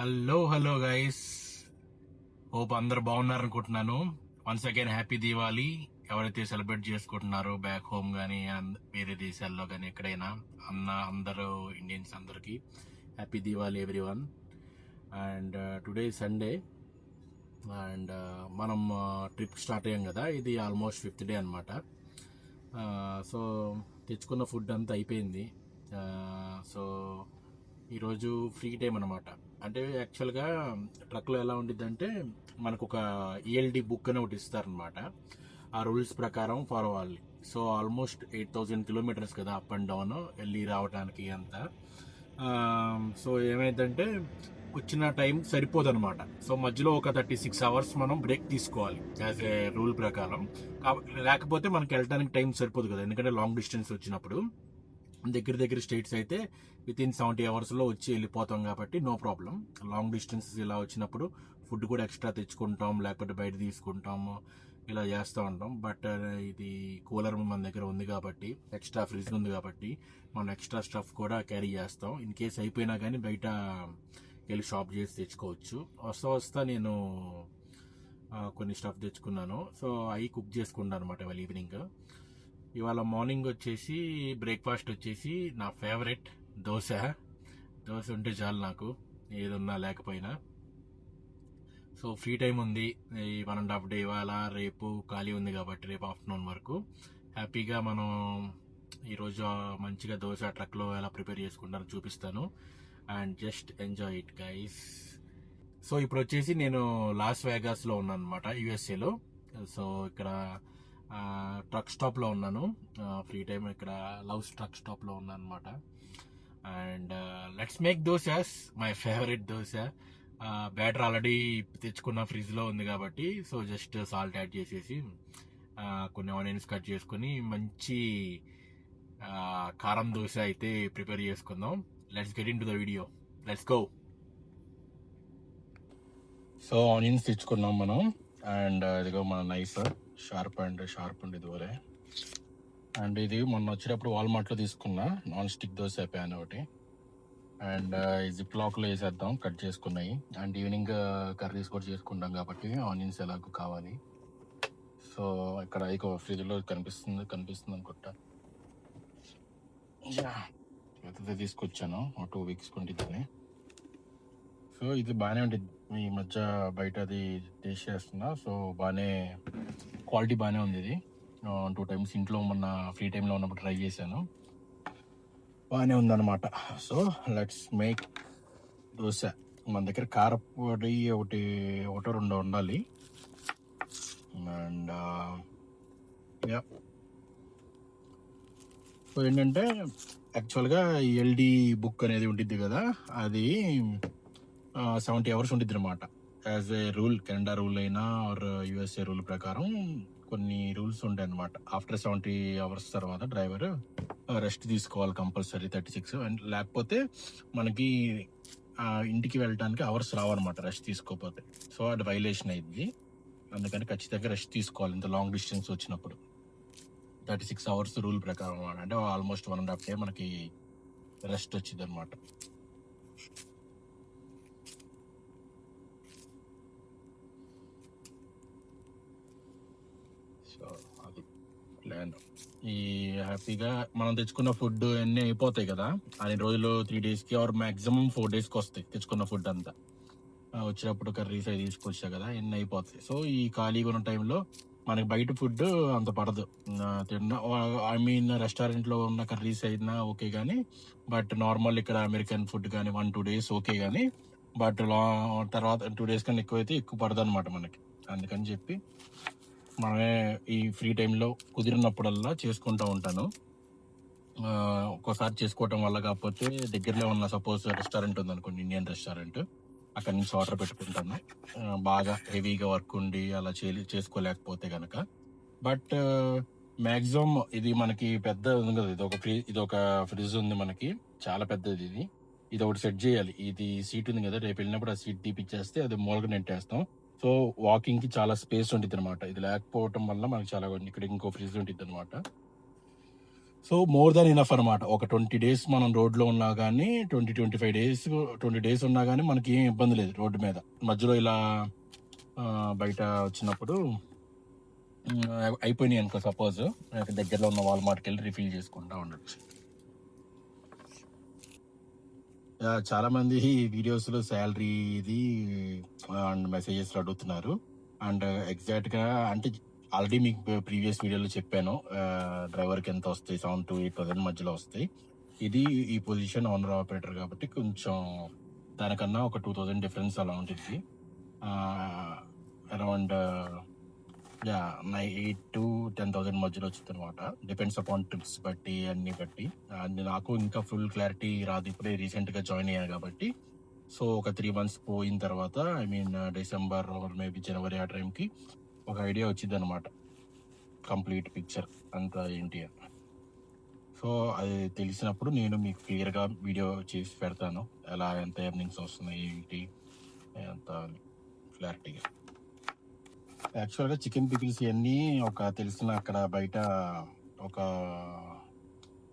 Hello hello guys hope అందరు బాగున్నారు అనుకుంటున్నాను వన్స్ అగైన్ హ్యాపీ దీవాలి ఎవరైతే సెలబ్రేట్ చేసుకుంటున్నారో బ్యాక్ హోమ్ కానీ వేరే దేశాల్లో కానీ ఎక్కడైనా అన్న అందరూ ఇండియన్స్ అందరికీ happy Diwali everyone and today Sunday and మనం uh, ట్రిప్ స్టార్ట్ అయ్యాం కదా ఇది ఆల్మోస్ట్ ఫిఫ్త్ డే అనమాట సో తెచ్చుకున్న ఫుడ్ అంతా అయిపోయింది. Uh, సో ఈరోజు ఫ్రీ టైం అనమాట అంటే యాక్చువల్గా ట్రక్లో ఎలా ఉండిద్ది అంటే మనకు ఒక ఈఎల్డి బుక్ అని ఒకటి ఇస్తారనమాట. ఆ రూల్స్ ప్రకారం ఫాలో అవ్వాలి. So almost eight thousand kilometres కదా అప్ అండ్ డౌన్ వెళ్ళి రావడానికి అంతా. సో ఏమైందంటే వచ్చిన టైం సరిపోదు అనమాట సో మధ్యలో ఒక థర్టీ సిక్స్ అవర్స్ మనం బ్రేక్ తీసుకోవాలి యాజ్ ఏ రూల్ ప్రకారం. లేకపోతే మనకి వెళ్ళడానికి టైం సరిపోదు కదా ఎందుకంటే లాంగ్ డిస్టెన్స్ వచ్చినప్పుడు. దగ్గర దగ్గర స్టేట్స్ అయితే విత్ ఇన్ సెవెంటీ అవర్స్లో వచ్చి వెళ్ళిపోతాం కాబట్టి నో ప్రాబ్లం లాంగ్ డిస్టెన్స్ ఇలా వచ్చినప్పుడు ఫుడ్ కూడా ఎక్స్ట్రా తెచ్చుకుంటాం లేకపోతే బయట తీసుకుంటాము ఇలా చేస్తూ ఉంటాం. బట్ uh, ఇది కూలర్ మన దగ్గర ఉంది కాబట్టి ఎక్స్ట్రా ఫ్రిడ్జ్ ఉంది కాబట్టి మనం ఎక్స్ట్రా స్టఫ్ కూడా క్యారీ చేస్తాం. ఇన్ కేస్ అయిపోయినా కానీ బయట వెళ్ళి షాప్ చేసి తెచ్చుకోవచ్చు. వస్తా వస్తా నేను కొన్ని స్టఫ్ తెచ్చుకున్నాను. సో అవి కుక్ చేసుకున్నాను అనమాట ఇవాళ ఈవినింగ్ ఇవాళ మార్నింగ్ వచ్చేసి బ్రేక్ఫాస్ట్ వచ్చేసి నా ఫేవరెట్ దోశ. దోశ ఉంటే చాలు నాకు. ఏదున్నా లేకపోయినా. సో ఫ్రీ టైం ఉంది. ఈ వన్ అండ్ హాఫ్ డే ఇవాళ రేపు ఖాళీ ఉంది కాబట్టి రేపు ఆఫ్టర్నూన్ వరకు. హ్యాపీగా మనం ఈరోజు మంచిగా దోశ ట్రక్లో ఎలా ప్రిపేర్ చేసుకుంటారో చూపిస్తాను. And just enjoy it guys. So ఇప్పుడు వచ్చేసి నేను లాస్ వేగాస్లో ఉన్నాను అనమాట యుఎస్ఏలో. సో ఇక్కడ ట్రక్ స్టాప్లో ఉన్నాను. ఫ్రీ టైం ఇక్కడ లవ్స్ ట్రక్ స్టాప్లో ఉన్నాను అనమాట and let's make dosas my favourite dosa. Batter already తెచ్చుకున్న ఫ్రిడ్జ్లో ఉంది కాబట్టి సో జస్ట్ సాల్ట్ యాడ్ చేసేసి కొన్ని ఆనియన్స్ కట్ చేసుకొని మంచి కారం దోశ అయితే ప్రిపేర్ చేసుకుందాం. Let's get into the video let's go so onions తెచ్చుకున్నాం మనం. అండ్ ఇదిగో మన knife sharp and sharp and ఇదివరే and ఇది మొన్న వచ్చేటప్పుడు వాల్మార్ట్లో తీసుకున్నా నాన్ స్టిక్ దోశ ప్యాన్ ఒకటి. అండ్ జిప్ లాక్లో వేసేద్దాం కట్ చేసుకున్నాయి. అండ్ ఈవినింగ్ కర్రీస్ కూడా చేసుకుంటాం కాబట్టి ఆనియన్స్ ఎలాగో కావాలి. సో ఇక్కడ ఇక ఫ్రిడ్జ్లో కనిపిస్తుంది కనిపిస్తుంది అనుకుంటా. పెద్దది తీసుకొచ్చాను ఒక టూ వీక్స్ కొంటిద్దని సో ఇది బాగానే ఉంటుంది ఈ మధ్య బయట అది టేస్ట్ చేస్తున్నా సో బాగానే క్వాలిటీ బాగానే ఉంది ఇది. టూ టైమ్స్ ఇంట్లో మొన్న ఫ్రీ టైంలో ఉన్నప్పుడు ట్రై చేశాను. బాగానే ఉందన్నమాట. So let's make dosa. మన దగ్గర కారపొడి ఒకటి ఒకటి రెండు ఉండాలి. And yeah. సో ఏంటంటే యాక్చువల్గా ఎల్డి బుక్ అనేది ఉంటుంది కదా అది సెవెంటీ అవర్స్ ఉంటుంది అనమాట as a rule Canada rule అయినా ఆర్ యుఎస్ఏ రూల్ ప్రకారం కొన్ని రూల్స్ ఉంటాయి అనమాట ఆఫ్టర్ సెవెంటీ అవర్స్ తర్వాత డ్రైవర్ రెస్ట్ తీసుకోవాలి కంపల్సరీ థర్టీ సిక్స్ అండ్ లేకపోతే మనకి ఇంటికి వెళ్ళడానికి అవర్స్ రావన్నమాట రెస్ట్ తీసుకోకపోతే. సో అది వైలేషన్ అయింది. అందుకని ఖచ్చితంగా రెస్ట్ తీసుకోవాలి. ఇంత లాంగ్ డిస్టెన్స్ వచ్చినప్పుడు. థర్టీ సిక్స్ అవర్స్ రూల్ ప్రకారం అంటే almost one and half day మనకి రెస్ట్ వచ్చింది అనమాట సో అది ప్లాన్ ఈ హ్యాపీగా మనం తెచ్చుకున్న ఫుడ్ అన్నీ అయిపోతాయి కదా. అన్ని రోజులు త్రీ డేస్కి ఆర్ మ్యాక్సిమం ఫోర్ డేస్కి వస్తాయి తెచ్చుకున్న ఫుడ్ అంతా. వచ్చినప్పుడు కర్రీస్ అవి తీసుకొచ్చా కదా ఎన్ని అయిపోతాయి. సో ఈ ఖాళీగా ఉన్న టైంలో మనకి బయట ఫుడ్ అంత పడదు. తిన్న ఐ మీన్ రెస్టారెంట్లో ఉన్న కర్రీస్ అయినా ఓకే కానీ బట్ నార్మల్ ఇక్కడ అమెరికన్ ఫుడ్ కానీ వన్ టూ డేస్ ఓకే కానీ బట్ లా తర్వాత టూ డేస్ కన్నా ఎక్కువ అయితే ఎక్కువ పడదు అనమాట మనకి. అందుకని చెప్పి మనమే ఈ ఫ్రీ టైంలో కుదిరినప్పుడల్లా చేసుకుంటూ ఉంటాను. ఒక్కోసారి చేసుకోవటం వల్ల కాకపోతే దగ్గరలో ఉన్న సపోజ్ రెస్టారెంట్ ఉందనుకోండి ఇండియన్ రెస్టారెంట్ అక్కడి నుంచి ఆర్డర్ పెట్టుకుంటాను. బాగా హెవీగా వర్క్ ఉండి అలా చే- చేసుకోలేకపోతే కనుక బట్ మ్యాక్సిమం ఇది మనకి పెద్ద ఉంది కదా ఇది ఒక ఫ్రిడ్జ్ ఇది ఒక ఫ్రిడ్జ్ ఉంది మనకి. చాలా పెద్దది ఇది. ఇది ఒకటి సెట్ చేయాలి. ఇది సీట్ ఉంది కదా రేపు వెళ్ళినప్పుడు ఆ సీట్ తీపిచ్చేస్తే అది మూలక నెట్టేస్తాం. సో వాకింగ్కి చాలా స్పేస్ ఉంటుంది అనమాట ఇది లేకపోవటం వల్ల మనకి చాలా ఇక్కడ ఇంకో ఫ్రిడ్జ్ ఉంటుంది అనమాట సో మోర్ దాన్ ఇనఫ్ అనమాట ఒక ట్వంటీ డేస్ మనం రోడ్లో ఉన్నా కానీ twenty twenty five days twenty days ఉన్నా కానీ మనకి ఏం ఇబ్బంది లేదు రోడ్డు మీద. మధ్యలో ఇలా బయట వచ్చినప్పుడు అయిపోయినాయి అనుకో సపోజ్. దగ్గరలో ఉన్న వాళ్ళ మార్ట్కి వెళ్ళి రిఫిల్ చేసుకుంటా ఉండొచ్చు. చాలామంది చాలా మంది వీడియోస్లో శాలరీ ఇది అండ్ మెసేజెస్ అడుగుతున్నారు. అండ్ ఎగ్జాక్ట్గా అంటే ఆల్రెడీ మీకు ప్రీవియస్ వీడియోలో చెప్పాను. డ్రైవర్కి ఎంత వస్తాయి? సెవెన్ టు ఎయిట్ థౌసండ్ మధ్యలో వస్తాయి. ఇది ఈ పొజిషన్ ఓనర్ ఆపరేటర్ కాబట్టి కొంచెం దానికన్నా ఒక టూ థౌజండ్ డిఫరెన్స్ అలా ఉంటుంది. Around yeah nine eight to ten thousand మధ్యలో వచ్చింది అనమాట డిపెండ్స్ అపాన్ ట్రిప్స్ బట్టి అన్ని బట్టి. అండ్ నాకు ఇంకా ఫుల్ క్లారిటీ రాదు. ఇప్పుడే రీసెంట్గా జాయిన్ అయ్యాను కాబట్టి. సో ఒక త్రీ మంత్స్ పోయిన తర్వాత I mean December maybe January ఆ టైంకి ఒక ఐడియా వచ్చింది అనమాట కంప్లీట్ పిక్చర్ అంతా ఏంటి అని. సో అది తెలిసినప్పుడు నేను మీకు క్లియర్గా వీడియో చేసి పెడతాను. ఎలా ఎంత ఎర్నింగ్స్ వస్తున్నాయి ఏంటి అంత క్లారిటీగా యాక్చువల్గా చికెన్ పికిల్స్ ఇవన్నీ ఒక తెలిసిన అక్కడ బయట ఒక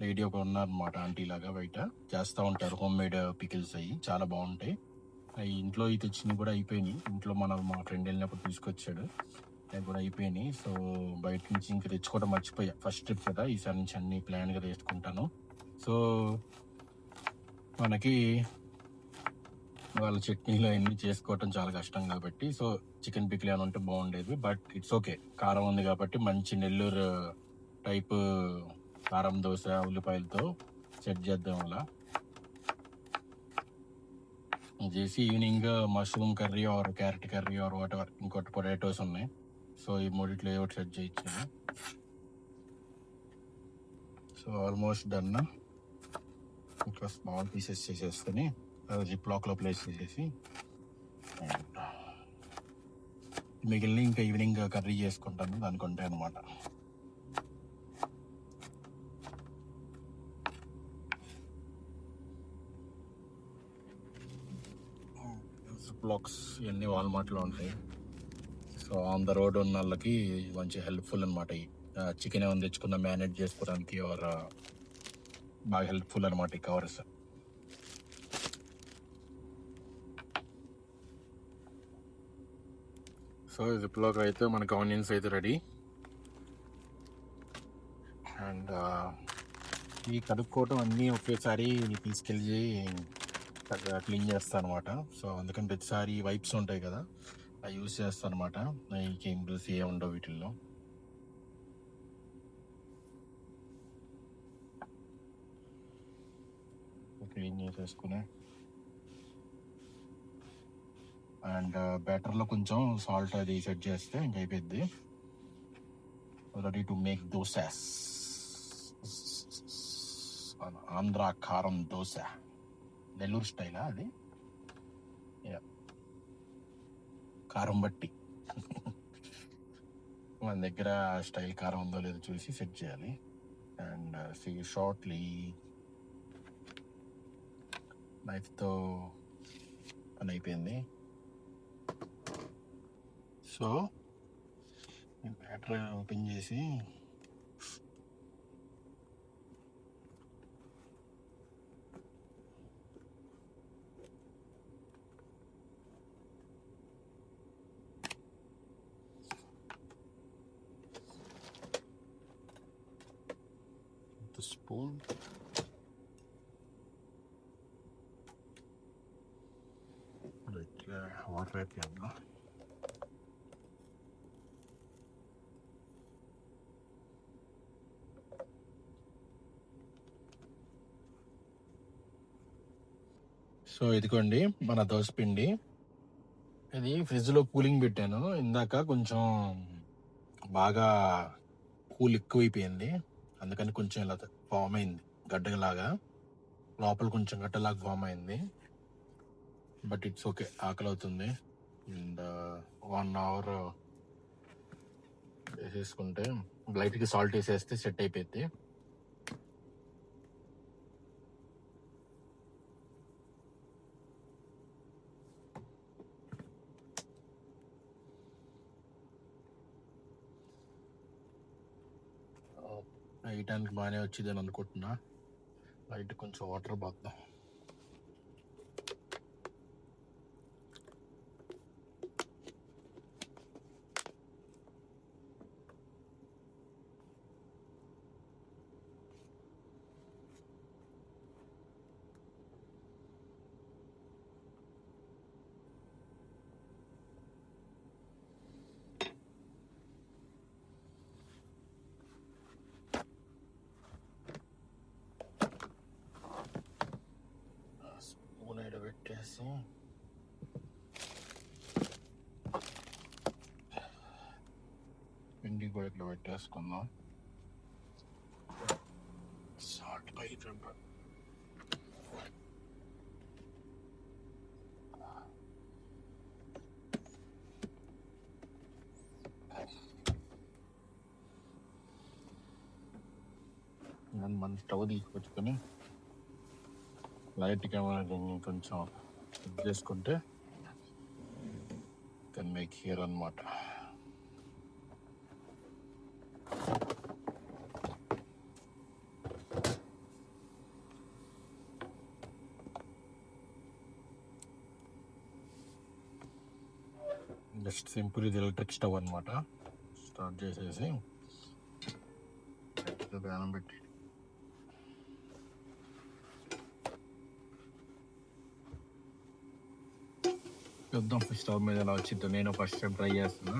లేడీ ఒక ఉన్నారనమాట ఆంటీ లాగా బయట. చేస్తూ ఉంటారు హోమ్ మేడ్ పికిల్స్ అవి చాలా బాగుంటాయి. అవి ఇంట్లో ఈ తెచ్చినవి కూడా అయిపోయినాయి. ఇంట్లో మన మా ఫ్రెండ్ వెళ్ళినప్పుడు తీసుకొచ్చాడు. అవి కూడా అయిపోయినాయి. సో బయట నుంచి ఇంకా తెచ్చుకోవడం మర్చిపోయా. ఫస్ట్ ట్రిప్ కదా ఈసారి నుంచి అన్ని ప్లాన్గా తీసుకుంటాను సో మనకి వాళ్ళ చట్నీలు అన్ని చేసుకోవటం చాలా కష్టం కాబట్టి సో చికెన్ పిక్లు అని ఉంటే బాగుండేది బట్ ఇట్స్ ఓకే. కారం ఉంది కాబట్టి మంచి నెల్లూరు టైప్ కారం దోశ ఉల్లిపాయలతో సెట్ చేద్దాం అలా. చేసి evening mushroom curry or carrot curry or whatever ఇంకోటి పొటాటోస్ ఉన్నాయి. సో ఈ మూడిట్లో ఏ ఒకటి సెట్ చేయించాను. So almost done. ఇంకా స్మాల్ పీసెస్ చేసేసుకొని జిప్ లాక్లో ప్లేస్ చేసేసి and మిగిలిన ఇంకా ఈవినింగ్ కర్రీ చేసుకుంటాను దానికి ఉంటాయి అనమాట బ్లాక్స్ ఇవన్నీ వాల్మార్ట్లో ఉంటాయి. సో ఆన్ ద రోడ్ ఉన్న వాళ్ళకి మంచి హెల్ప్ఫుల్ అనమాట చికెన్ ఏమైనా తెచ్చుకున్న మేనేజ్ చేసుకోవడానికి ఎవరు బాగా హెల్ప్ఫుల్ అనమాట ఈ కవర్స్ సో జిప్లోకి అయితే మనకి ఆనియన్స్ అయితే రెడీ అండ్ uh, ఈ కడుక్కోవటం అన్నీ ఒకేసారి తీసుకెళ్ళి క్లీన్ చేస్తాను అనమాట సో అందుకని ప్రతిసారి వైప్స్ ఉంటాయి కదా అవి యూస్ చేస్తాను అనమాట ఈ కెమికల్స్ ఏ ఉండవు వీటిల్లో. క్లీన్ చేసేసుకుని. అండ్ uh, బ్యాటర్లో కొంచెం సాల్ట్ అది సెట్ చేస్తే ఇంక అయిపోయింది ready to make dosas Andhra కారం దోశ. నెల్లూరు స్టైలా అది? కారం బట్టి. మన దగ్గర స్టైల్ కారం ఉందో లేదో చూసి సెట్ చేయాలి. అండ్ సీ షార్ట్లీ నైఫ్తో పని అయిపోయింది. సో బ్యాటరీ ఓపెన్ చేసి the spoon. Like వాటర్ అయిపోయాను సో ఇదిగోండి మన దోసపిండి ఇది ఫ్రిడ్జ్లో కూలింగ్ పెట్టాను. ఇందాక కొంచెం బాగా కూల్ ఎక్కువైపోయింది. అందుకని కొంచెం ఇలా ఫామ్ అయింది గడ్డలాగా. లోపల కొంచెం గడ్డలాగా ఫామ్ అయింది. బట్ ఇట్స్ ఓకే ఆకలి అవుతుంది అండ్ uh, వన్ అవర్ వేసేసుకుంటే లైట్కి సాల్ట్ వేసేస్తే సెట్ అయిపోయింది వేయటానికి బాగానే వచ్చింది అని అనుకుంటున్నా. బయట కొంచెం వాటర్ పోద్దాం. పెట్టేసి పిండి కూడా ఇట్లా పెట్టేసుకుందాం సాల్ట్ బయట నేను మన స్టవ్ తీసుకొచ్చుకొని లైట్గా దీన్ని కొంచెం ఇది చేసుకుంటే కెన్ మేక్ హియర్ అనమాట జస్ట్ సింపుల్ ఇది ఎలక్ట్రిక్ స్టవ్ అనమాట స్టార్ట్ చేసేసి బ్యానం పెట్టి చూద్దాం స్టవ్ మీద ఎలా వచ్చిందో నేను ఫస్ట్ టైం ట్రై చేస్తున్నా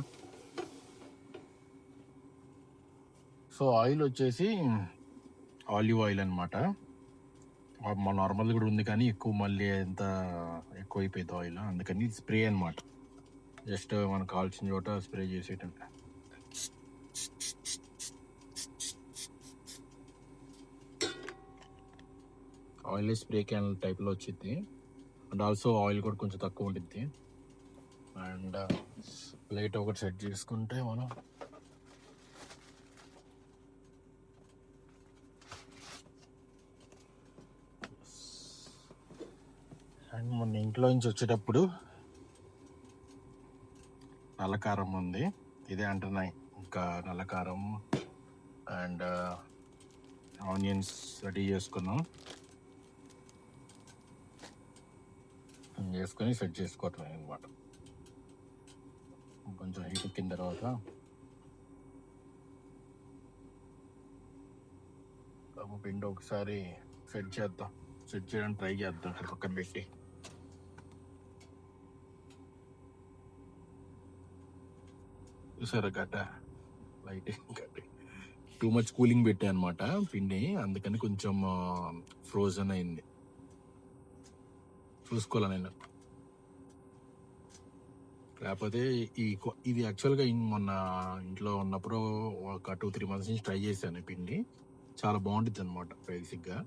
సో ఆయిల్ వచ్చేసి ఆలివ్ ఆయిల్ అనమాట మా నార్మల్ కూడా ఉంది కానీ ఎక్కువ మళ్ళీ ఎంత ఎక్కువ అయిపోయింది ఆయిల్ అందుకని స్ప్రే అనమాట జస్ట్ మనకు కావాల్సిన చోట స్ప్రే చేసేయటం ఆయిల్ స్ప్రే క్యాన్ టైప్లో వచ్చింది అండ్ ఆల్సో ఆయిల్ కూడా కొంచెం తక్కువ ఉంటుంది అండ్ ప్లేట్ ఒకటి సెట్ చేసుకుంటే మనం అండ్ మొన్న ఇంట్లో నుంచి వచ్చేటప్పుడు నల్లకారం ఉంది. ఇదే అంటున్నాయి. ఇంకా నల్లకారం. అండ్ ఆనియన్స్ రెడీ చేసుకున్నాం వేసుకొని సెట్ చేసుకోవటం అనమాట కొంచెం హీట్ ఎక్కిన తర్వాత పిండి ఒకసారి సెట్ చేద్దాం. సెట్ చేయడానికి ట్రై చేద్దాం పక్కన పెట్టి. చూసారా గడ్డ? లైట్ గడ్డ టూ మచ్ కూలింగ్ పెట్టాయి అనమాట పిండి. అందుకని కొంచెం ఫ్రోజన్ అయింది. చూసుకోవాలి నేను? లేకపోతే ఈ ఇది యాక్చువల్గా మొన్న ఇంట్లో ఉన్నప్పుడు ఒక టూ త్రీ మంత్స్ నుంచి ట్రై చేశాను పిండి. చాలా బాగుంటుంది అనమాట బేసిక్గా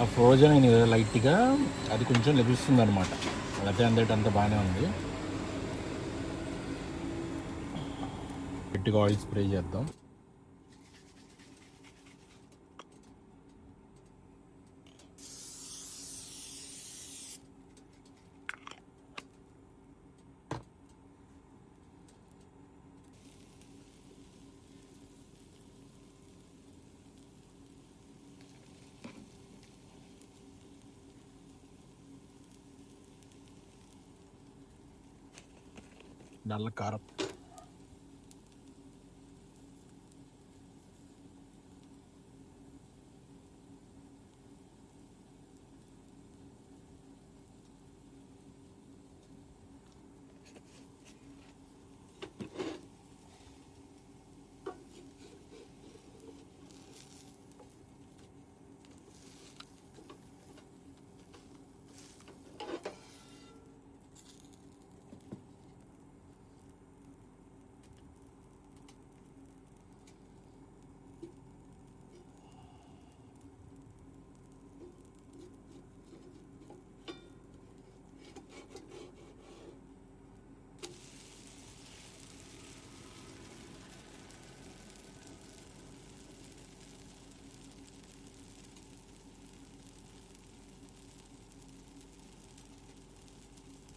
ఫ్రోజన్ అయింది కదా లైట్గా అది కొంచెం లభిస్తుంది అనమాట అదే అందటి అంత బాగానే ఉంది. గట్టిగా ఆయిల్ స్ప్రే చేద్దాం. నల్ల కారం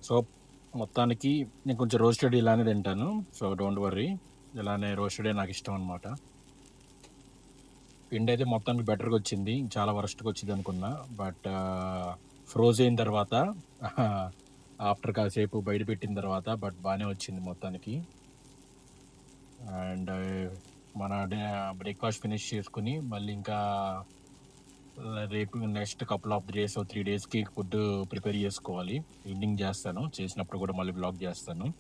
సో మొత్తానికి నేను కొంచెం రోస్టెడ్ ఇలానే తింటాను. So don't worry. ఇలానే రోస్టెడే నాకు ఇష్టం అనమాట పిండి అయితే మొత్తానికి బెటర్గా వచ్చింది. చాలా వరస్ట్గా వచ్చింది అనుకున్నా. బట్ ఫ్రోజ్ అయిన తర్వాత ఆఫ్టర్ కాసేపు బయట పెట్టిన తర్వాత బట్ బాగానే వచ్చింది మొత్తానికి. అండ్ మన బ్రేక్ఫాస్ట్ ఫినిష్ చేసుకుని మళ్ళీ ఇంకా రేపు next couple of days three డేస్కి ఫుడ్ ప్రిపేర్ చేసుకోవాలి. ఈవినింగ్ చేస్తాను. చేసినప్పుడు కూడా మళ్ళీ బ్లాగ్ చేస్తాను.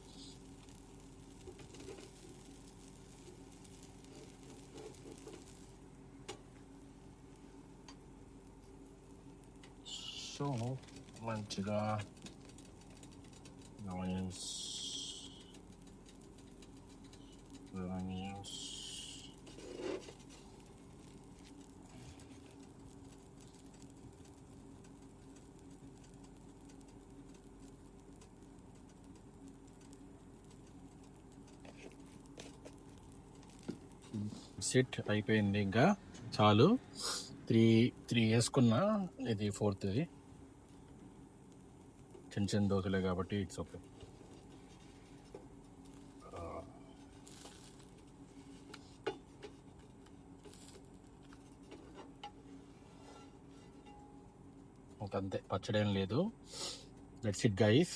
సో మంచిగా ఆనియన్స్ ఆనియన్స్ సెట్ అయిపోయింది ఇంకా. చాలు. త్రీ త్రీ వేసుకున్నా ఇది ఫోర్త్ ఇది. చిన్న చిన్న దోశలే కాబట్టి ఇట్స్ ఓకే. అంతే పచ్చడి ఏం లేదు let's it guys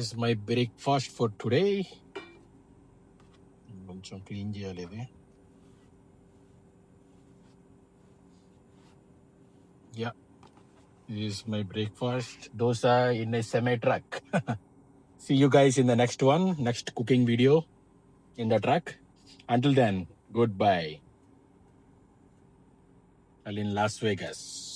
is my breakfast for today కొంచెం క్లీన్ చేయాలి ఇది yeah is my breakfast dosa in a semi truck. See you guys in the next one, next cooking video in the truck. Until then, goodbye. I'll in Las Vegas.